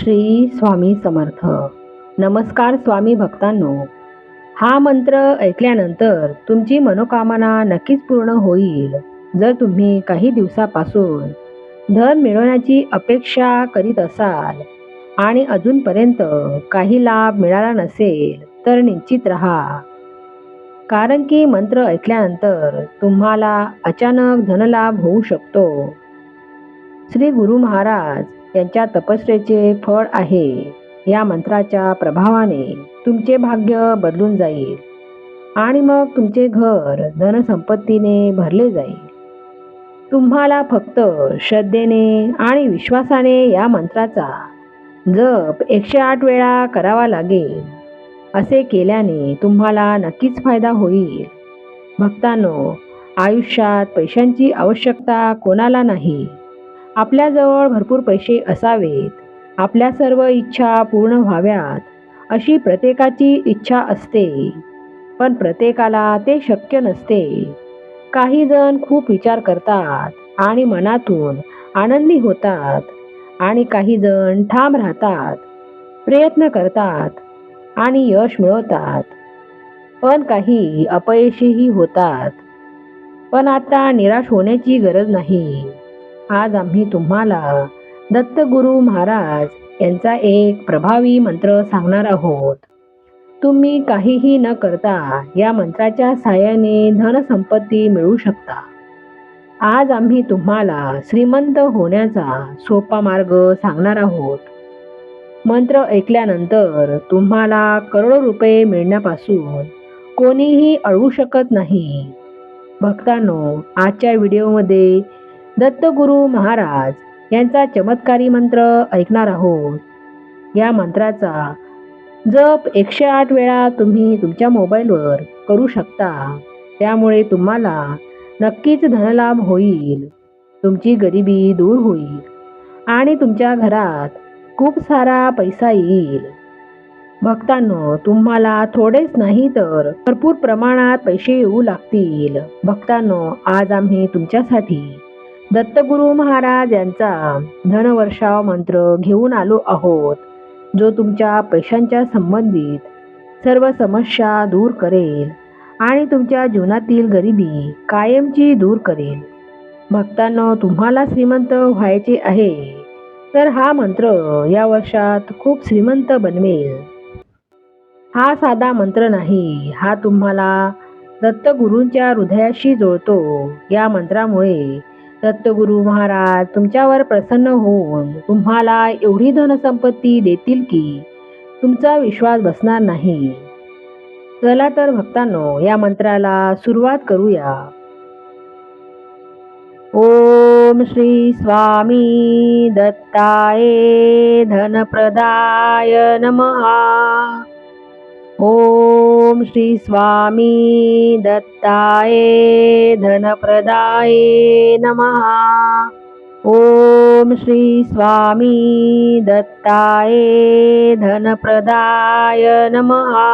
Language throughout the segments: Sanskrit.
श्री स्वामी समर्थ. नमस्कार स्वामी भक्तांनो. हा मंत्र ऐकल्यानंतर तुमची मनोकामना नक्कीच पूर्ण होईल. जर तुम्ही काही दिवसापासून धन मिळवण्याची अपेक्षा करीत असाल आणि अजूनपर्यंत काही लाभ मिळाला नसेल तर निश्चित राहा. कारण की मंत्र ऐकल्यानंतर तुम्हाला अचानक धनलाभ होऊ शकतो. श्री गुरु महाराज यांच्या तपस्येचे फळ आहे. या मंत्राच्या प्रभावाने तुमचे भाग्य बदलून जाईल. आणि मग तुमचे घर धनसंपत्तीने भरले जाईल. तुम्हाला फक्त श्रद्धेने आणि विश्वासाने या मंत्राचा जप एकशे आठ वेळा करावा लागेल. असे केल्याने तुम्हाला नक्कीच फायदा होईल. भक्तांनो आयुष्यात पैशांची आवश्यकता कोणाला नाही. आपल्याजवळ भरपूर पैसे असावेत. आपल्या सर्व इच्छा पूर्ण व्हाव्यात अशी प्रत्येकाची इच्छा असते. पण प्रत्येकाला ते शक्य नसते. काही जण खूप विचार करतात आणि मनातून आनंदी होतात आणि काही जण ठाम राहतात प्रयत्न करतात आणि यश मिळवतात. पण काही अपयशीही होतात. पण आता निराश होण्याची गरज नाही. आज आम्ही तुम्हाला दत्तगुरु महाराज यांचा एक प्रभावी मंत्र सांगणार आहोत. तुम्ही काहीही न करता या मंत्राच्या साहाय्याने धनसंपत्ती मिळवू शकता. आज आम्ही तुम्हाला श्रीमंत होण्याचा सोपा मार्ग सांगणार आहोत. मंत्र ऐकल्यानंतर तुम्हाला करोडो रुपये मिळण्यापासून कोणीही अडवू शकत नाही. भक्तांनो आजच्या व्हिडिओमध्ये दत्तगुरु महाराज यांचा चमत्कारी मंत्र ऐकणार आहोत. या मंत्राचा जप एकशे आठ वेळा तुम्ही तुमच्या मोबाईलवर करू शकता. त्यामुळे तुम्हाला नक्कीच धनलाभ होईल. तुमची गरिबी दूर होईल आणि तुमच्या घरात खूप सारा पैसा येईल. भक्तांनो तुम्हाला थोडेच नाही तर भरपूर प्रमाणात पैसे येऊ लागतील. भक्तांनो आज आम्ही तुमच्यासाठी दत्तगुरु महाराज यांचा धनवर्षाव मंत्र घेऊन आलो आहोत जो तुमच्या पैशांच्या संबंधित सर्व समस्या दूर करेल आणि तुमच्या जीवनातील गरिबी कायमची दूर करेल. भक्तांनो तुम्हाला श्रीमंत व्हायचे आहे तर हा मंत्र या वर्षात खूप श्रीमंत बनवेल. हा साधा मंत्र नाही हा तुम्हाला दत्तगुरूंच्या हृदयाशी जोडतो या मंत्रामुळे दत्तगुरु महाराज तुमच्यावर प्रसन्न होऊन तुम्हाला एवढी धनसंपत्ती देतील की तुमचा विश्वास बसणार नाही. चला तर भक्तांनो या मंत्राला सुरुवात करूया. ओम श्री स्वामी दत्ताये धनप्रदाय नमहा. ओम श्री स्वामी दत्ताये धनप्रदाये नमहा ओम श्री स्वामी दत्ताये धनप्रदाय नमहा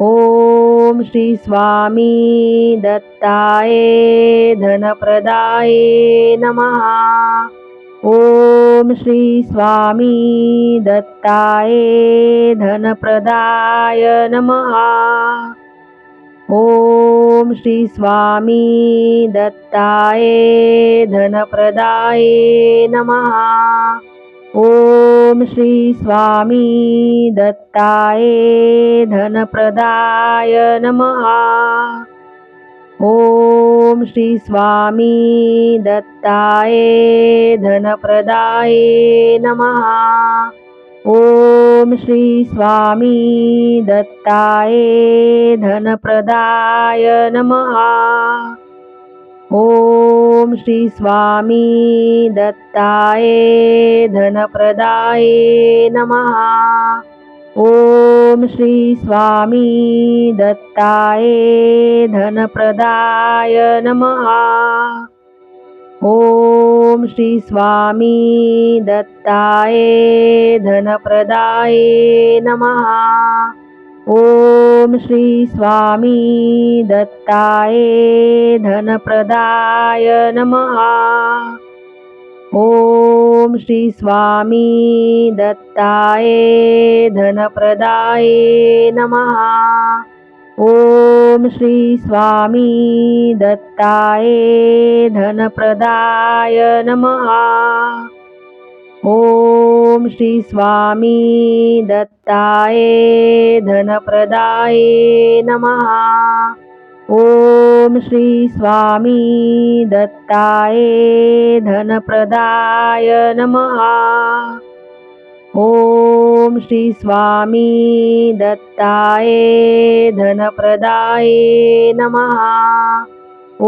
ओम श्री स्वामी दत्ताये धनप्रदाये नमहा ओम श्री स्वामी दत्ताये धनप्रदाय नमहा ओम श्री स्वामी दत्ताये धनप्रदाये नमहा ओम श्री स्वामी दत्ताये धनप्रदाय नमहा ओम श्री स्वामी दत्ताये धनप्रदाये नमहा ओम श्री स्वामी दत्ताये धनप्रदाय नमहा ओम श्री स्वामी दत्ताये धनप्रदाये नमहा ओम श्री स्वामी दत्ताये धनप्रदाय नमहा ओम श्री स्वामी दत्ताये धनप्रदाये नमहा ओम श्री स्वामी दत्ताये धनप्रदाय नमहा ॐ श्री स्वामी दत्ताय धनप्रदाय नमः। ॐ श्री स्वामी दत्ताय धनप्रदाय नमः। ॐ श्री स्वामी दत्ताय धनप्रदाय नमः ॐ श्री स्वामी दत्ताय धनप्रदाय नमः। ॐ श्री स्वामी दत्ताय धनप्रदाय नमः।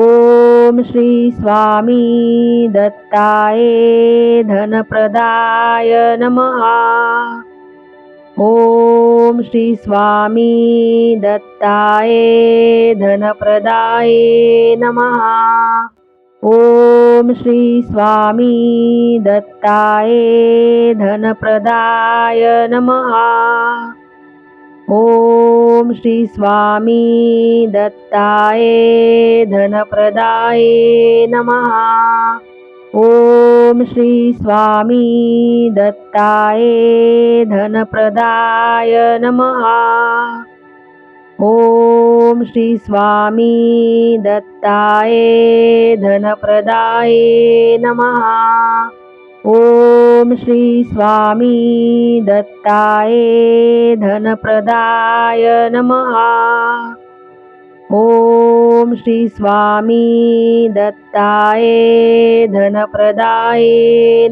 ॐ श्री स्वामी दत्ताय धनप्रदाय नमः ॐ श्री स्वामी दत्ताय धनप्रदाय नमः। ॐ श्री स्वामी दत्ताय धनप्रदाय नमः। ॐ श्री स्वामी दत्ताय धनप्रदाय नमः। ॐ श्री स्वामी दत्ताय धनप्रदाय नमः। ॐ श्री स्वामी दत्ताय धनप्रदाय नमः। ॐ श्री स्वामी दत्ताय धनप्रदाय नमः। ॐ श्री स्वामी दत्ताय धनप्रदाय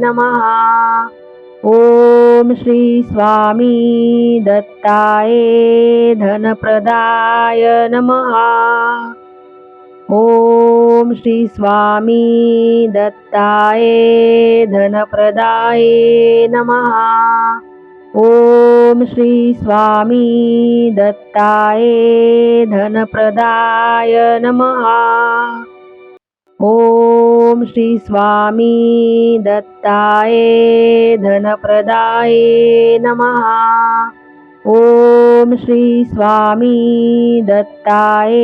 नमः ॐ श्री स्वामी दत्ताय धनप्रदाय नमः। ॐ श्री स्वामी दत्ताय धनप्रदाय नमः। ॐ श्री स्वामी दत्ताय धनप्रदाय नमः ॐ श्री स्वामी दत्ताय धनप्रदाय नमः। ॐ श्री स्वामी दत्ताय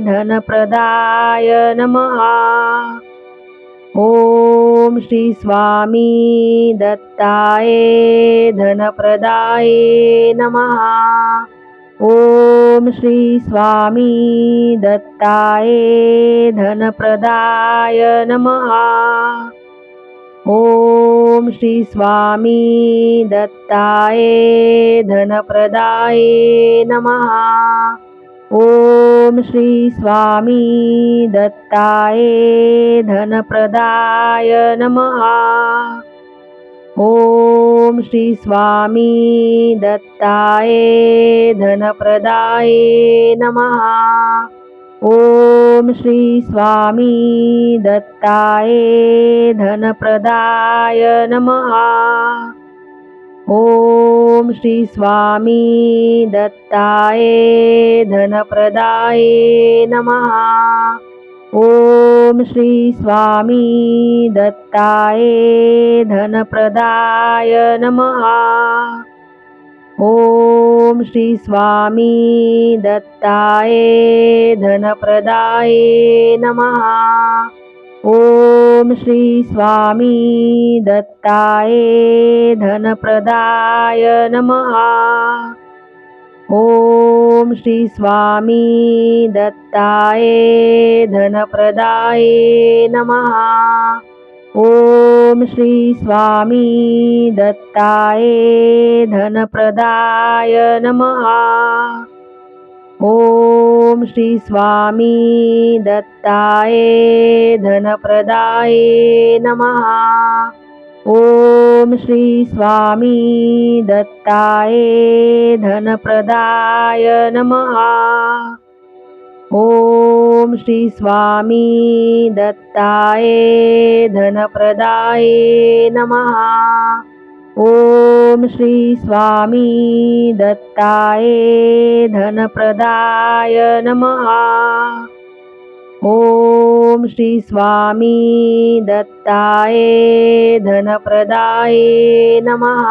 धनप्रदाय नमः। ॐ श्री स्वामी दत्ताय धनप्रदाय नमः ॐ श्री स्वामी दत्ताय धनप्रदाय नमः। ॐ श्री स्वामी दत्ताय धनप्रदाय नमः। ॐ श्री स्वामी दत्ताय धनप्रदाय नमः ॐ श्री स्वामी दत्ताय धनप्रदाय नमः। ॐ श्री स्वामी दत्ताय धनप्रदाय नमः। ॐ श्री स्वामी दत्ताय धनप्रदाय नमः ॐ श्री स्वामी दत्ताय धनप्रदाय नमः। ॐ श्री स्वामी दत्ताय धनप्रदाय नमः। ॐ श्री स्वामी दत्ताय धनप्रदाय नमः ॐ श्री स्वामी दत्ताय धनप्रदाय नमः। ॐ श्री स्वामी दत्ताय धनप्रदाय नमः। ॐ श्री स्वामी दत्ताय धनप्रदाय नमः ॐ श्री स्वामी दत्ताय धनप्रदाय नमः। ॐ श्री स्वामी दत्ताय धनप्रदाय नमः। ॐ श्री स्वामी दत्ताय धनप्रदाय नमः ॐ श्री स्वामी दत्ताय धनप्रदाय नमः।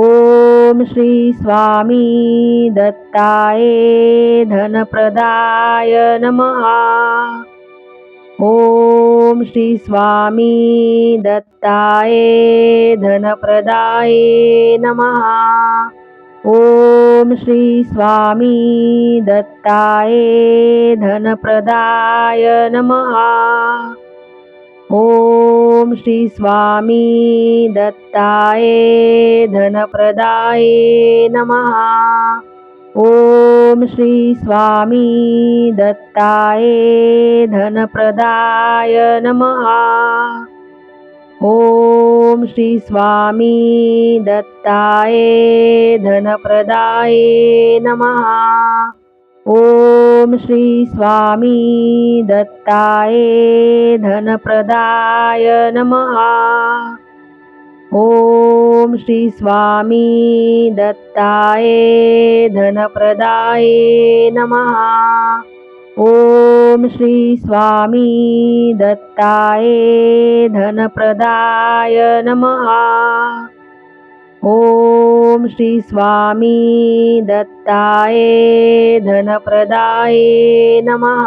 ॐ श्री स्वामी दत्ताय धनप्रदाय नमः। ओम श्री स्वामी दत्ताय धनप्रदाय नमः ओम श्री स्वामी दत्ताय धनप्रदाय नमः। ओम श्री स्वामी दत्ताय धनप्रदाय नमः। ओम श्री स्वामी दत्ताय धनप्रदाय नमः ओम श्री स्वामी दत्ताय धनप्रदाय नमः। ओम श्री स्वामी दत्ताय धनप्रदाय नमः। ओम श्री स्वामी दत्ताय धनप्रदाय नमः ओम श्री स्वामी दत्ताय धनप्रदाय नमः। ओम श्री स्वामी दत्ताय धनप्रदाय नमः।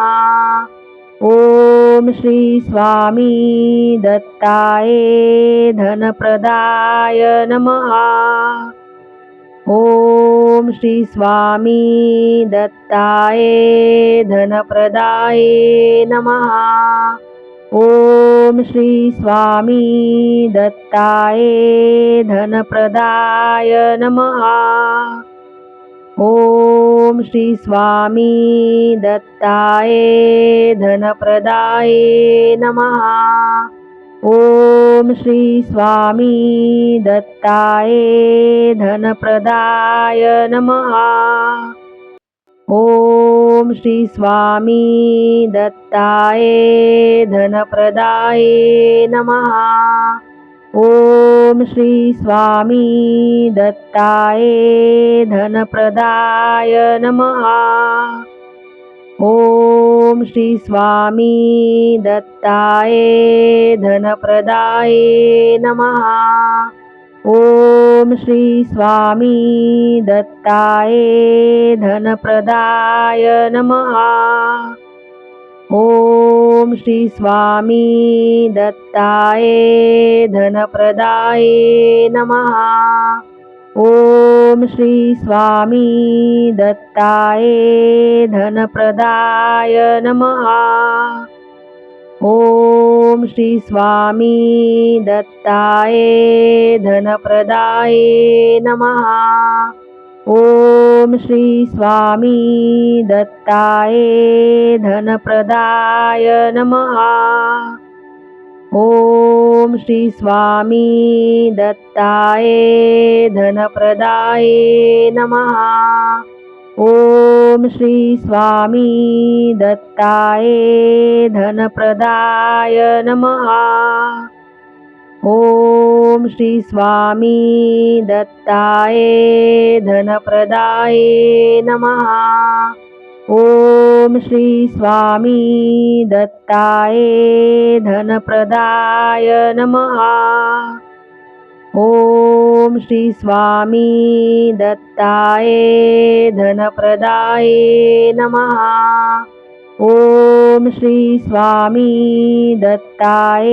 ओम श्री स्वामी दत्ताय धनप्रदाय नमः श्री स्वामी दत्ताय धनप्रदाय नमः। ओम श्री स्वामी दत्ताय धनप्रदाय नमः। ओम श्री स्वामी दत्ताय धनप्रदाय नमः ओम श्री स्वामी दत्ताय धनप्रदाय नमः। ओम श्री स्वामी दत्ताय धनप्रदाय नमः। ओम श्री स्वामी दत्ताय धनप्रदाय नमः ओम श्री स्वामी दत्ताय धनप्रदाय नमः। ओम श्री स्वामी दत्ताय धनप्रदाय नमः। ओम श्री स्वामी दत्ताय धनप्रदाय नमः ओम श्री स्वामी दत्ताय धनप्रदाय नमः। ओम श्री स्वामी दत्ताय धनप्रदाय नमः। ओम श्री स्वामी दत्ताय धनप्रदाय नमः ओम श्री स्वामी दत्ताय धनप्रदाय नमः। ओम श्री स्वामी दत्ताय धनप्रदाय नमः। ओम श्री स्वामी दत्ताय धनप्रदाय नमः ओम श्री स्वामी दत्ताय धनप्रदाय नमः। ओम श्री स्वामी दत्ताय धनप्रदाय नमः। ओम श्री स्वामी दत्ताय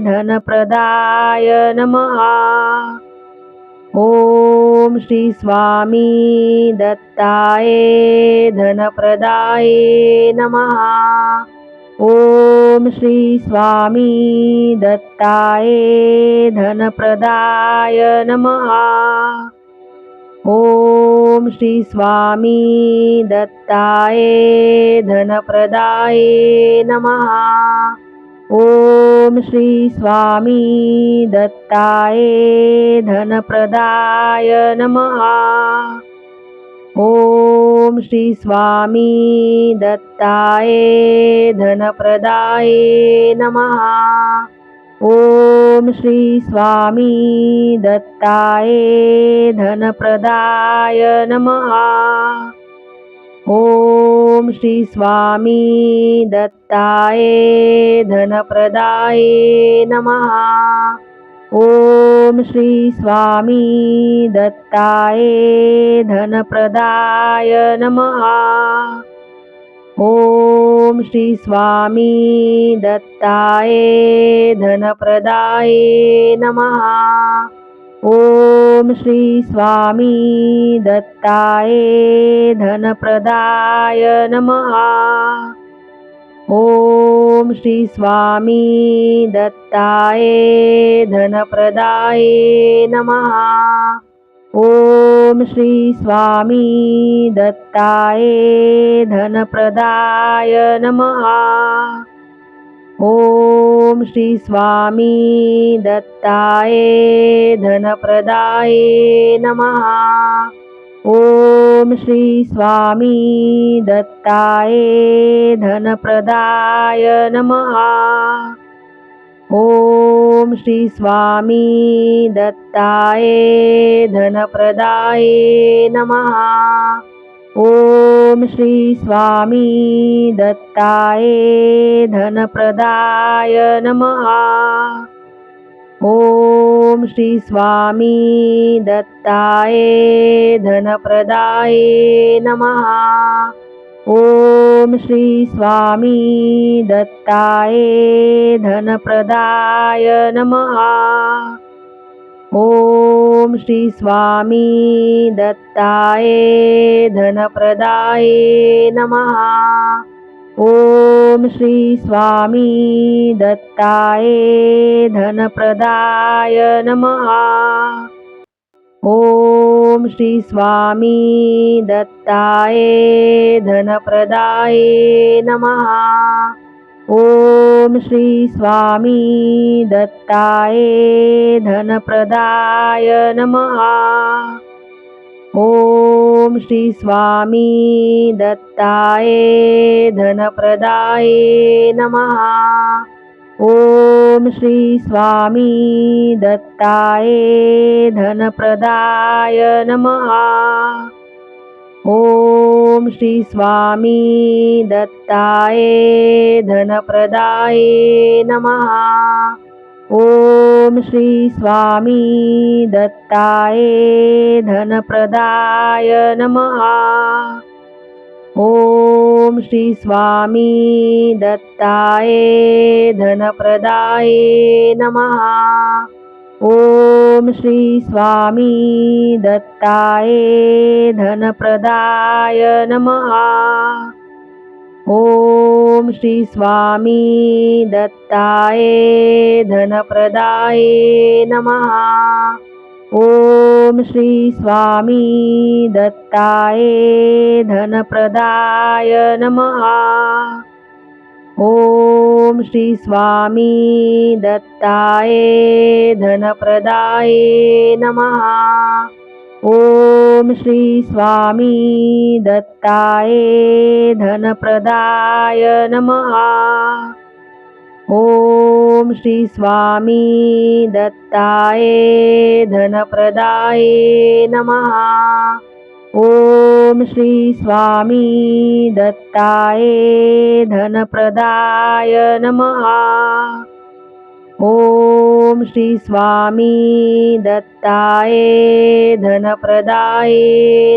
धनप्रदाय नमः ओम श्री स्वामी दत्ताय धनप्रदाय नमः। ओम श्री स्वामी दत्ताय धनप्रदाय नमः। ओम श्री स्वामी दत्ताय धनप्रदाय नमः ओम श्री स्वामी दत्ताय धनप्रदाय नमः। ओम श्री स्वामी दत्ताय धनप्रदाय नमः। ओम श्री स्वामी दत्ताय धनप्रदाय नमः ओम श्री स्वामी दत्ताय धनप्रदाय नमः। ओम श्री स्वामी दत्ताय धनप्रदाय नमः। ॐ श्री स्वामी दत्ताय धनप्रदाय नमः ॐ श्री स्वामी दत्ताय धनप्रदाय नमः। ॐ श्री स्वामी दत्ताय धनप्रदाय नमः। ॐ श्री स्वामी दत्ताय धनप्रदाय नमः ॐ श्री स्वामी दत्ताय धनप्रदाय नमः। ॐ श्री स्वामी दत्ताय धनप्रदाय नमः। ॐ श्री स्वामी दत्ताय धनप्रदाय नमः ॐ श्री स्वामी दत्ताय धनप्रदाय नमः। ॐ श्री स्वामी दत्ताय धनप्रदाय नमः। ॐ श्री स्वामी दत्ताय धनप्रदाय नमः ॐ श्री स्वामी दत्ताय धनप्रदाय नमः। ॐ श्री स्वामी दत्ताय धनप्रदाय नमः। ॐ श्री स्वामी दत्ताय धनप्रदाय नमः ॐ श्री स्वामी दत्ताय धनप्रदाय नमः। ॐ श्री स्वामी दत्ताय धनप्रदाय नमः। ॐ श्री स्वामी दत्ताय धनप्रदाय नमः ॐ श्री स्वामी दत्ताय धनप्रदाय नमः। ॐ श्री स्वामी दत्ताय धनप्रदाय नमः। ॐ श्री स्वामी दत्ताय धनप्रदाय नमः ॐ श्री स्वामी दत्ताय धनप्रदाय नमः। ॐ श्री स्वामी दत्ताय धनप्रदाय नमः। ॐ श्री स्वामी दत्ताय धनप्रदाय नमः ॐ श्री स्वामी दत्ताय धनप्रदाय नमः। ॐ श्री स्वामी दत्ताय धनप्रदाय नमः। ॐ श्री स्वामी दत्ताय धनप्रदाय नमः ॐ श्री स्वामी दत्ताय धनप्रदाय नमः। ॐ श्री स्वामी दत्ताय धनप्रदाय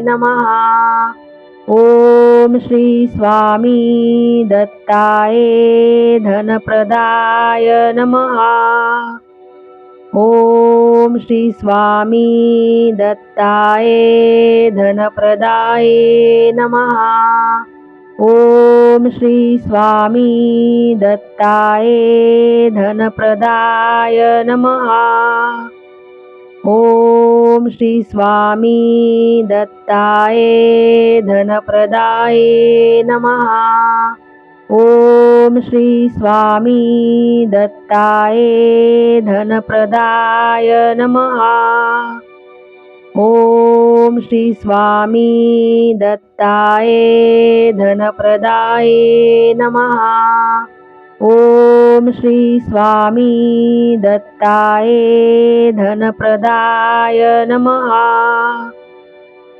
नमः। ॐ श्री स्वामी दत्ताय धनप्रदाय नमः ॐ श्री स्वामी दत्ताय धनप्रदाय नमः। ॐ श्री स्वामी दत्ताय धनप्रदाय नमः। ॐ श्री स्वामी दत्ताय धनप्रदाय नमः ॐ श्री स्वामी दत्ताय धनप्रदाय नमः। ॐ श्री स्वामी दत्ताय धनप्रदाय नमः। ॐ श्री स्वामी दत्ताय धनप्रदाय नमः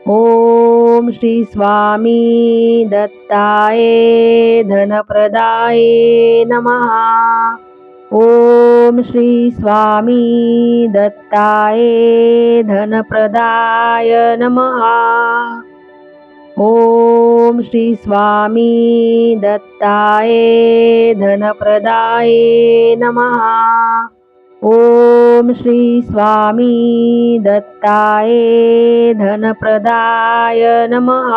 ॐ श्री स्वामी दत्ताय धनप्रदाय नमः। ॐ श्री स्वामी दत्ताय धनप्रदाय नमः। ॐ श्री स्वामी दत्ताय धनप्रदाय नमः ॐ श्री स्वामी दत्ताय धनप्रदाय नमः